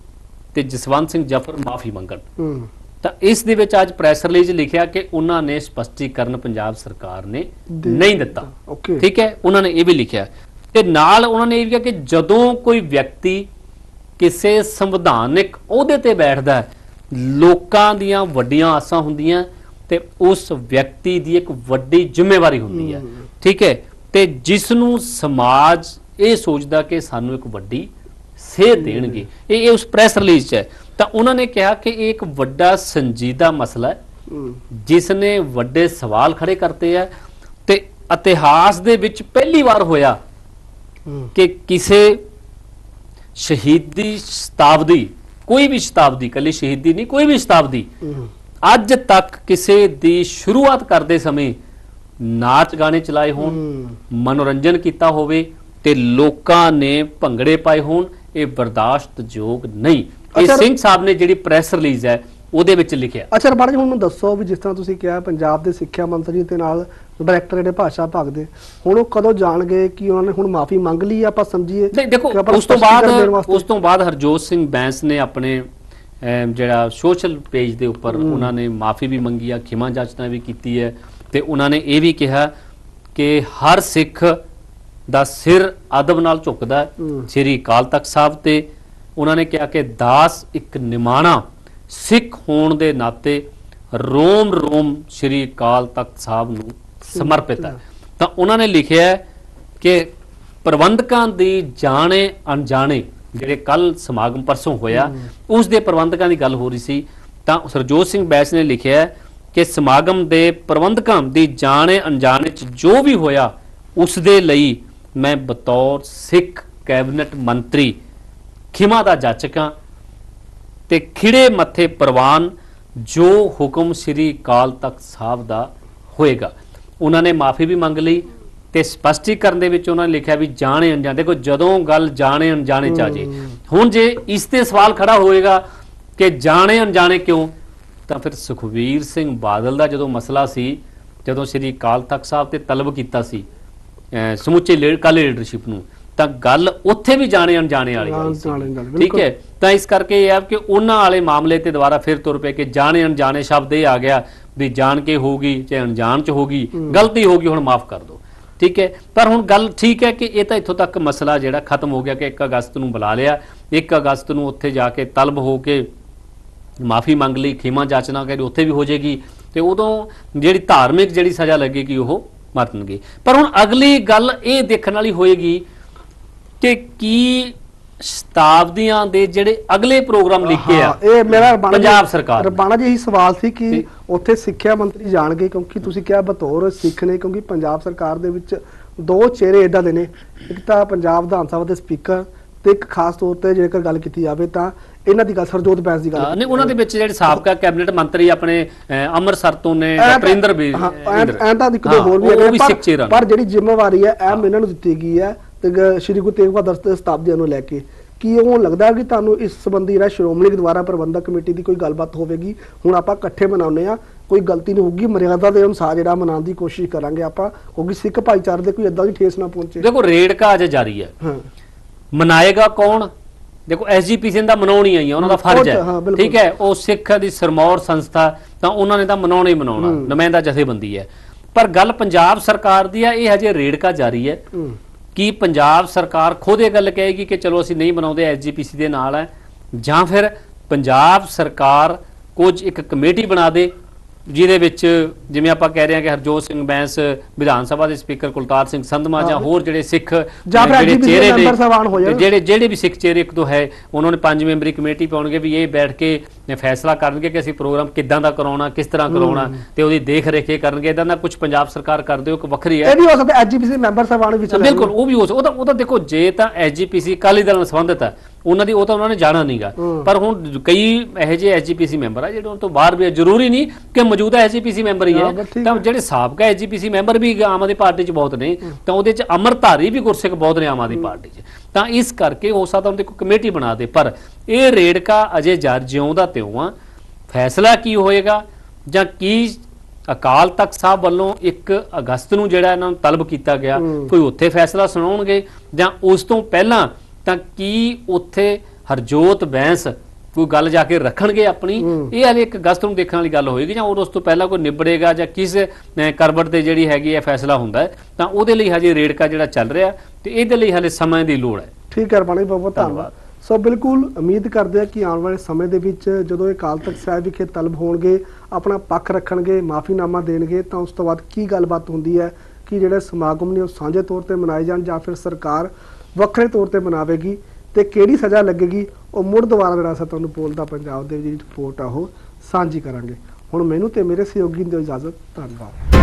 ਤੇ ਜਸਵੰਤ ਸਿੰਘ ਜਫਰ ਮਾਫੀ ਮੰਗਣ। ਤਾਂ ਇਸ ਦੇ ਵਿੱਚ ਅੱਜ ਪ੍ਰੈਸ ਰਿਲੀਜ਼ ਲਿਖਿਆ ਕਿ ਉਹਨਾਂ ਨੇ ਸਪਸ਼ਟੀਕਰਨ ਪੰਜਾਬ ਸਰਕਾਰ ਨੇ ਨਹੀਂ ਦਿੱਤਾ। ਠੀਕ ਹੈ? ਉਹਨਾਂ ਨੇ ਇਹ ਵੀ ਲਿਖਿਆ। ਤੇ ਨਾਲ ਉਹਨਾਂ ਨੇ ਇਹ ਵੀ ਕਿਹਾ ਕਿ ਜਦੋਂ ਕੋਈ ਵਿਅਕਤੀ ਕਿਸੇ ਸੰਵਿਧਾਨਿਕ ਅਹੁਦੇ ਤੇ ਬੈਠਦਾ ਹੈ। ਲੋਕਾਂ ਦੀਆਂ ਵੱਡੀਆਂ ਆਸਾਂ ਹੁੰਦੀਆਂ ਤੇ ਉਸ ਵਿਅਕਤੀ ਦੀ ਇੱਕ ਵੱਡੀ ਜ਼ਿੰਮੇਵਾਰੀ ਹੁੰਦੀ ਹੈ। ਠੀਕ ਹੈ? ਤੇ ਜਿਸ ਨੂੰ ਸਮਾਜ ਇਹ ਸੋਚਦਾ ਕਿ ਸਾਨੂੰ ਇੱਕ ਵੱਡੀ ਸੇਧ ਦੇਣਗੇ। ਇਹ ਇਹ ਉਸ ਪ੍ਰੈਸ ਰਿਲੀਜ਼ 'ਚ ਹੈ। ਤਾਂ ਉਹਨਾਂ ਨੇ ਕਿਹਾ ਕਿ ਇਹ ਇੱਕ ਵੱਡਾ ਸੰਜੀਦਾ ਮਸਲਾ ਹੈ। ਜਿਸ ਨੇ ਵੱਡੇ ਸਵਾਲ ਖੜੇ ਕਰਤੇ ਹੈ ਤੇ ਇਤਿਹਾਸ ਦੇ ਵਿੱਚ ਪਹਿਲੀ ਵਾਰ ਹੋਇਆ ਕਿ ਕਿਸੇ ਸ਼ਹੀਦੀ ਸ਼ਤਾਬਦੀ ਕੋਈ ਵੀ ਸ਼ਤਾਬਦੀ ਕੱਲੀ ਸ਼ਹੀਦੀ ਨਹੀਂ ਕੋਈ ਵੀ ਸ਼ਤਾਬਦੀ। ਅੱਜ ਤੱਕ ਕਿਸੇ ਦੀ ਸ਼ੁਰੂਆਤ ਕਰਦੇ ਸਮੇਂ ਨਾਚ ਗਾਣੇ ਚਲਾਏ ਹੋਣ ਮਨੋਰੰਜਨ ਕੀਤਾ ਹੋਵੇ ਤੇ ਲੋਕਾਂ ਨੇ ਭੰਗੜੇ ਪਾਏ ਹੋਣ ਇਹ ਬਰਦਾਸ਼ਤਯੋਗ ਨਹੀਂ। ਇਹ ਸਿੰਘ ਸਾਹਿਬ ਨੇ ਜਿਹੜੀ ਪ੍ਰੈਸ ਰਿਲੀਜ਼ ਹੈ ਉਹਦੇ ਵਿੱਚ ਲਿਖਿਆ। ਅੱਛਾ ਰਬਾੜਾ ਜੀ ਹੁਣ ਮੈਨੂੰ ਦੱਸੋ ਵੀ ਜਿਸ ਤਰ੍ਹਾਂ ਤੁਸੀਂ ਕਿਹਾ ਪੰਜਾਬ ਦੇ ਸਿੱਖਿਆ ਮੰਤਰੀ ਤੇ ਨਾਲ ਡਾਇਰੈਕਟਰ ਜਿਹੜੇ ਭਾਸ਼ਾ ਭਾਗ ਦੇ ਹੁਣ ਉਹ ਕਦੋਂ ਜਾਣਗੇ ਕਿ ਉਹਨਾਂ ਨੇ ਹੁਣ ਮਾਫੀ ਮੰਗ ਲਈ ਆਪਾਂ ਸਮਝੀਏ ਨਹੀਂ ਦੇਖੋ ਉਸ ਤੋਂ ਬਾਅਦ ਉਸ ਤੋਂ ਬਾਅਦ ਹਰਜੋਤ ਸਿੰਘ ਬੈਂਸ ਨੇ ਆਪਣੇ ਜਿਹੜਾ ਸੋਸ਼ਲ ਪੇਜ ਦੇ ਉੱਪਰ ਉਹਨਾਂ ਨੇ ਮਾਫੀ ਵੀ ਮੰਗੀ ਆ ਖਿਮਾ ਜਾਚਨਾ ਵੀ ਕੀਤੀ ਹੈ ਤੇ ਉਹਨਾਂ ਨੇ ਇਹ ਵੀ ਕਿਹਾ ਕਿ ਹਰ ਸਿੱਖ ਦਾ ਸਿਰ ਅਦਬ ਨਾਲ ਝੁਕਦਾ। ਸ੍ਰੀ ਅਕਾਲ ਤਖਤ ਸਾਹਿਬ ਤੇ ਉਹਨਾਂ ਨੇ ਕਿਹਾ ਕਿ ਦਾਸ ਇੱਕ ਨਿਮਾਣਾ ਸਿੱਖ ਹੋਣ ਦੇ ਨਾਤੇ ਰੋਮ ਰੋਮ ਸ੍ਰੀ ਅਕਾਲ ਤਖਤ ਸਾਹਿਬ ਨੂੰ ਸਮਰਪਿਤ ਹੈ। ਤਾਂ ਉਹਨਾਂ ਨੇ ਲਿਖਿਆ ਕਿ ਪ੍ਰਬੰਧਕਾਂ ਦੀ ਜਾਣੇ ਅਣਜਾਣੇ ਜਿਹੜੇ ਕੱਲ ਸਮਾਗਮ ਪਰਸੋਂ ਹੋਇਆ ਉਸ ਦੇ ਪ੍ਰਬੰਧਕਾਂ ਦੀ ਗੱਲ ਹੋ ਰਹੀ ਸੀ। ਤਾਂ ਸਰਜੋਤ ਸਿੰਘ ਬੈਸ ਨੇ ਲਿਖਿਆ ਕਿ ਸਮਾਗਮ ਦੇ ਪ੍ਰਬੰਧਕਾਂ ਦੀ ਜਾਣੇ ਅਣਜਾਣੇ ਚ ਜੋ ਵੀ ਹੋਇਆ ਉਸ ਦੇ ਲਈ ਮੈਂ ਬਤੌਰ ਸਿੱਖ ਕੈਬਨਿਟ ਮੰਤਰੀ ਖਿਮਾ ਦਾ ਜਾਚਕ ਤੇ ਖਿੜੇ ਮੱਥੇ ਪ੍ਰਵਾਨ ਜੋ ਹੁਕਮ ਸ੍ਰੀ ਅਕਾਲ ਤਖਤ ਸਾਹਿਬ ਦਾ ਹੋਏਗਾ। ਉਹਨਾਂ ਨੇ ਮਾਫੀ ਵੀ ਮੰਗ ਲਈ ਤੇ ਸਪਸ਼ਟੀਕਰਨ ਦੇ ਵਿੱਚ ਉਹਨਾਂ ਨੇ ਲਿਖਿਆ ਵੀ ਜਾਣੇ ਅਣਜਾਣੇ। ਦੇਖੋ ਜਦੋਂ ਗੱਲ ਜਾਣੇ ਅਣਜਾਣੇ ਚ ਆ ਜੇ। ਹੁਣ ਜੇ ਇਸ ਤੇ ਸਵਾਲ ਖੜਾ ਹੋਏਗਾ ਕਿ ਜਾਣੇ ਅਣਜਾਣੇ ਕਿਉਂ ਤਾਂ ਫਿਰ ਸੁਖਵੀਰ ਸਿੰਘ ਬਾਦਲ ਦਾ ਜਦੋਂ ਮਸਲਾ ਸੀ ਜਦੋਂ ਸ੍ਰੀ ਅਕਾਲ ਤਖਤ ਸਾਹਿਬ ਤੇ ਤਲਬ ਕੀਤਾ ਸੀ ਸਮੁੱਚੇ ਕਾਲੇ ਲੀਡਰਸ਼ਿਪ ਨੂੰ ਤਾਂ ਗੱਲ ਉੱਥੇ ਵੀ ਜਾਣੇ ਅਣਜਾਣੇ ਵਾਲੀ ਸੀ। ਠੀਕ। ਹੈ? ਤਾਂ ਇਸ ਕਰਕੇ ਇਹ ਹੈ ਕਿ ਉਹਨਾਂ ਵਾਲੇ ਮਾਮਲੇ ਤੇ ਦੁਬਾਰਾ ਫਿਰ ਤੁਰ ਪਏ ਕਿ ਜਾਣੇ ਅਣਜਾਣੇ ਸ਼ਬਦ ਇਹ ਆ ਗਿਆ ਵੀ ਜਾਣ ਕੇ ਹੋਗੀ ਚਾਹੇ ਅਣਜਾਣ ਚ ਹੋਗੀ ਗਲਤੀ ਹੋਗੀ ਹੁਣ ਮਾਫ ਕਰ ਦਿਓ। ਠੀਕ ਹੈ? ਪਰ ਹੁਣ ਗੱਲ ਠੀਕ ਹੈ ਕਿ ਇਹ ਤਾਂ ਇੱਥੋਂ ਤੱਕ ਮਸਲਾ ਜਿਹੜਾ ਖਤਮ ਹੋ ਗਿਆ ਕਿ 1 ਅਗਸਤ ਨੂੰ ਬੁਲਾ ਲਿਆ 1 ਅਗਸਤ ਨੂੰ ਉੱਥੇ ਜਾ ਕੇ ਤਲਬ ਹੋ ਕੇ ਮਾਫੀ ਮੰਗ ਲਈ ਖਿਮਾ ਜਾਚਨਾ ਕਰੀ ਉੱਥੇ ਵੀ ਹੋ ਜਾਏਗੀ ਤੇ ਉਦੋਂ ਜਿਹੜੀ ਧਾਰਮਿਕ ਜਿਹੜੀ ਸਜ਼ਾ ਲੱਗੇਗੀ ਉਹ ਮਰਨਗੇ। ਪਰ ਹੁਣ ਅਗਲੀ ਗੱਲ ਇਹ ਦੇਖਣ ਵਾਲੀ ਹੋਏਗੀ ਕਿ ਕੀ ਸ਼ਤਾਬਦੀਆਂ ਦੇ ਜਿਹੜੇ ਅਗਲੇ ਪ੍ਰੋਗਰਾਮ ਲਿਖੇ ਆ? ਇਹ ਮੇਰਾ ਪੰਜਾਬ ਸਰਕਾਰ। ਰਬਾਣਾ ਜੀ ਇਹੀ ਸਵਾਲ ਸੀ ਕਿ ਉੱਥੇ ਸਿੱਖਿਆ ਮੰਤਰੀ ਜਾਣਗੇ ਕਿਉਂਕਿ ਤੁਸੀਂ ਕਿਹਾ ਬਤੌਰ ਸਿੱਖ ਨੇ ਕਿਉਂਕਿ ਪੰਜਾਬ ਸਰਕਾਰ ਦੇ ਵਿੱਚ ਦੋ ਚਿਹਰੇ ਇਦਾਂ ਦੇ ਨੇ। ਇੱਕ ਤਾਂ ਪੰਜਾਬ ਵਿਧਾਨ ਸਭਾ ਦੇ ਸਪੀਕਰ ਤੇ ਇੱਕ ਖਾਸ ਤੌਰ ਤੇ ਜੇਕਰ ਗੱਲ ਕੀਤੀ ਜਾਵੇ ਤਾਂ ਇਹਨਾਂ ਦੀ ਗੱਲ ਸਰਜੋਤ ਬੈਂਸ ਦੀ ਗੱਲ ਨਹੀਂ ਉਹਨਾਂ ਦੇ ਵਿੱਚ ਜਿਹੜੇ ਸਾਬਕਾ ਕੈਬਨਿਟ ਮੰਤਰੀ ਆਪਣੇ ਅਹ, ਅੰਮ੍ਰਿਤਸਰ ਤੋਂ ਨੇ ਡਾਕਟਰ ਹਾਂ, ਐਂ- ਤਾਂ ਇੱਕ ਦੋ ਹੋਰ ਵੀ ਹੈਗੇ। ਪਰ ਜਿਹੜੀ ਜ਼ਿੰਮੇਵਾਰੀ ਹੈ ਐਮ ਇਹਨਾਂ ਨੂੰ ਦਿੱਤੀ ਗਈ ਹੈ। ਤੇ ਸ਼੍ਰੀ ਗੁਰੂ ਤੇਗ ਬਹਾਦਰ ਦੇ ਸਤਾਬਦੀਆਂ ਨੂੰ ਲੈ ਕੇ। ਕੀ ਉਹ ਲੱਗਦਾ ਕਿ ਤੁਹਾਨੂੰ ਇਸ ਸੰਬੰਧੀ ਜਿਹੜਾ ਸ਼੍ਰੋਮਣੀ ਗੁਰਦੁਆਰਾ ਪ੍ਰਬੰਧਕ ਕਮੇਟੀ ਦੀ ਕੋਈ ਗੱਲਬਾਤ ਹੋਵੇਗੀ? ਹੁਣ ਆਪਾਂ ਇਕੱਠੇ ਮਨਾਉਂਦੇ ਆ ਕੋਈ ਗਲਤੀ ਨਹੀਂ ਹੋਊਗੀ। ਮਰਿਆਦਾ ਦੇ ਅਨੁਸਾਰ ਜਿਹੜਾ ਮਨਾਉਣ ਦੀ ਕੋਸ਼ਿਸ਼ ਕਰਾਂਗੇ ਆਪਾਂ। ਕਿਉਂਕਿ ਸਿੱਖ ਭਾਈਚਾਰੇ ਦੇ ਕੋਈ ਏਦਾਂ ਦੀ ਠੇਸ ਨਾ ਪਹੁੰਚੇ। ਦੇਖੋ ਰੇੜਕਾ ਅਜੇ ਜਾਰੀ ਹੈ। ਹਾਂ। ਮਨਾਏਗਾ ਕੌਣ? ਦੇਖੋ ਐਸਜੀਪੀਸੀ ਦਾ ਮਨਾਉਣੀ ਆਈ ਹੈ। ਉਹਨਾਂ ਦਾ ਫਰਜ਼ ਹਾਂ। ਠੀਕ ਹੈ? ਉਹ ਸਿੱਖ ਦੀ ਸਰਮੌਰ ਸੰਸਥਾ ਤਾਂ ਉਹਨਾਂ ਨੇ ਤਾਂ ਮਨਾਉਣਾ ਹੀ ਮਨਾਉਣਾ। ਨੁਮਾਇੰਦਾ ਜਥੇਬੰਦੀ ਹੈ। ਪਰ ਗੱਲ ਪੰਜਾਬ ਸਰਕਾਰ ਦੀ ਹੈ ਇਹ ਹਜੇ ਰੇੜਕਾ ਜਾਰੀ ਹੂੰ। ਕੀ ਪੰਜਾਬ ਸਰਕਾਰ ਖੁਦ ਇਹ ਗੱਲ ਕਹੇਗੀ ਕਿ ਚਲੋ ਅਸੀਂ ਨਹੀਂ ਬਣਾਉਂਦੇ ਐਸਜੀਪੀਸੀ ਦੇ ਨਾਲ ਹੈ ਜਾਂ ਫਿਰ ਪੰਜਾਬ ਸਰਕਾਰ ਕੁਝ ਇੱਕ ਕਮੇਟੀ ਬਣਾ ਦੇ ਜਿਹਦੇ ਵਿੱਚ ਜਿਵੇਂ ਆਪਾਂ ਕਹਿ ਰਹੇ ਹਾਂ ਕਿ ਹਰਜੋਤ ਸਿੰਘ ਬੈਂਸ ਵਿਧਾਨ ਸਭਾ ਦੇ ਸਪੀਕਰ ਕੁਲਤਾਰ ਸਿੰਘ ਸੰਧਮਾ ਜਾਂ ਹੋਰ ਜਿਹੜੇ ਸਿੱਖ ਜਿਹੜੇ ਚਿਹਰੇ ਜਾਣ। ਜਿਹੜੇ ਜਿਹੜੇ ਵੀ ਸਿੱਖ ਚਿਹਰੇ ਇੱਕ ਦੋ ਹੈ ਉਹਨਾਂ ਨੇ ਪੰਜ ਮੈਂਬਰੀ ਕਮੇਟੀ ਪਾਉਣਗੇ ਵੀ ਇਹ ਬੈਠ ਕੇ ਫੈਸਲਾ ਕਰਨਗੇ ਕਿ ਅਸੀਂ ਪ੍ਰੋਗਰਾਮ ਕਿੱਦਾਂ ਦਾ ਕਰਾਉਣਾ ਕਿਸ ਤਰ੍ਹਾਂ ਕਰਾਉਣਾ ਤੇ ਉਹਦੀ ਦੇਖ ਰੇਖ ਕਰਨਗੇ। ਇਦਾਂ ਦਾ ਕੁਝ ਪੰਜਾਬ ਸਰਕਾਰ ਕਰਦੇ ਹੋ ਇੱਕ ਵੱਖਰੀ ਹੈ। ਇਹ ਵੀ ਹੋ ਸਕਦਾ ਐਜੀਪੀਸੀ ਮੈਂਬਰ ਸਾਹਿਬਾਨ ਵੀ ਚਲੇ ਬਿਲਕੁਲ ਉਹ ਵੀ ਹੋ ਸਕਦਾ। ਉਹ ਤਾਂ ਦੇਖੋ ਜੇ ਤਾਂ ਐਸਜੀਪੀਸੀ ਕਾਲੀ ਦਲ ਨਾਲ ਸੰਬੰਧਿਤ ਹੈ ਉਹਨਾਂ ਦੀ ਉਹ ਤਾਂ ਉਹਨਾਂ ਨੇ ਜਾਣਾ ਨਹੀਂਗਾ। ਪਰ ਹੁਣ ਕਈ ਇਹੋ ਜਿਹੇ ਐਸਜੀਪੀਸੀ ਮੈਂਬਰ ਆ ਜਿਹੜੇ ਉਹਨਾਂ ਤੋਂ ਬਾਹਰ ਵੀ ਜ਼ਰੂਰੀ ਨਹੀਂ ਕਿ ਮੌਜੂਦਾ ਐਸਜੀਪੀਸੀ ਮੈਂਬਰ ਹੀ ਹਾਂ, ਤਾਂ ਜਿਹੜੇ ਸਾਬਕਾ ਐਸਜੀਪੀਸੀ ਮੈਂਬਰ ਵੀ ਆਮ ਆਦਮੀ ਪਾਰਟੀ 'ਚ ਬਹੁਤ ਨੇ ਤਾਂ ਉਹਦੇ 'ਚ ਅਮਰਧਾਰੀ ਵੀ ਗੁਰਸਿੱਖ ਬਹੁਤ ਨੇ ਆਮ ਆਦਮੀ ਪਾਰਟੀ 'ਚ। ਤਾਂ ਇਸ ਕਰਕੇ ਹੋ ਸਕਦਾ ਉਹਦੇ ਕੋਈ ਕਮੇਟੀ ਬਣਾ ਦੇ ਪਰ ਇਹ ਰੇੜਕਾ ਅਜੇ ਜਰ ਜਿਉਂਦਾ ਤਿਉਂ ਆ ਫੈਸਲਾ ਕੀ ਹੋਏਗਾ ਜਾਂ ਕੀ ਅਕਾਲ ਤਖਤ ਸਾਹਿਬ ਵੱਲੋਂ 1 ਅਗਸਤ ਨੂੰ ਜਿਹੜਾ ਇਹਨਾਂ ਨੂੰ ਤਲਬ ਕੀਤਾ ਗਿਆ। ਕੋਈ ਉੱਥੇ ਫੈਸਲਾ ਸੁਣਾਉਣਗੇ ਜਾਂ ਉਸ ਤੋਂ ਪਹਿਲਾਂ ਤਾਂ ਕੀ ਉੱਥੇ ਹਰਜੋਤ ਬੈਂਸ ਕੋਈ ਗੱਲ ਜਾ ਕੇ ਰੱਖਣਗੇ ਆਪਣੀ। ਇਹ ਹਲੇ 1 ਅਗਸਤ ਨੂੰ ਦੇਖਣ ਵਾਲੀ ਗੱਲ ਹੋਏਗੀ ਜਾਂ ਉਸ ਤੋਂ ਪਹਿਲਾਂ ਕੋਈ ਨਿਬੜੇਗਾ ਜਾਂ ਕਿਸ ਕਰਵਟ ਤੇ ਜਿਹੜੀ ਹੈਗੀ ਹੈ ਫੈਸਲਾ ਹੁੰਦਾ ਤਾਂ ਉਹਦੇ ਲਈ ਹਜੇ ਰੇੜਕਾ ਜਿਹੜਾ ਚੱਲ ਰਿਹਾ ਤੇ ਇਹਦੇ ਲਈ ਹਲੇ ਸਮੇਂ ਦੀ ਲੋੜ ਹੈ। ਠੀਕ ਹੈ ਰਬਾਣੀ ਬਹੁਤ ਬਹੁਤ ਧੰਨਵਾਦ। ਸੋ ਬਿਲਕੁਲ ਉਮੀਦ ਕਰਦੇ ਆ ਕਿ ਆਉਣ ਵਾਲੇ ਸਮੇਂ ਦੇ ਵਿੱਚ ਜਦੋਂ ਇਹ ਅਕਾਲ ਤਖਤ ਸਾਹਿਬ ਵਿਖੇ ਤਲਬ ਹੋਣਗੇ ਆਪਣਾ ਪੱਖ ਰੱਖਣਗੇ ਮਾਫੀਨਾਮਾ ਦੇਣਗੇ ਤਾਂ ਉਸ ਤੋਂ ਬਾਅਦ ਕੀ ਗੱਲਬਾਤ ਹੁੰਦੀ ਹੈ ਕਿ ਜਿਹੜੇ ਸਮਾਗਮ ਨੇ ਉਹ ਸਾਂਝੇ ਤੌਰ ਤੇ ਮਨਾਏ ਜਾਣ ਜਾਂ ਫਿਰ ਸਰਕਾਰ ਵੱਖਰੇ ਤੌਰ ਤੇ ਮਨਾਵੇਗੀ ਤੇ ਕਿਹੜੀ ਸਜ਼ਾ ਲੱਗੇਗੀ ਉਹ ਮੁੜ ਦੁਬਾਰਾ ਜਿਹੜਾ ਅਸੀਂ ਤੁਹਾਨੂੰ ਬੋਲਦਾ ਪੰਜਾਬ ਦੇ ਜਿਹੜੀ ਰਿਪੋਰਟ ਆ ਉਹ ਸਾਂਝੀ ਕਰਾਂਗੇ। ਹੁਣ ਮੈਨੂੰ ਤੇ ਮੇਰੇ ਸਹਿਯੋਗੀ ਨੂੰ ਦਿਓ ਇਜਾਜ਼ਤ ਧੰਨਵਾਦ।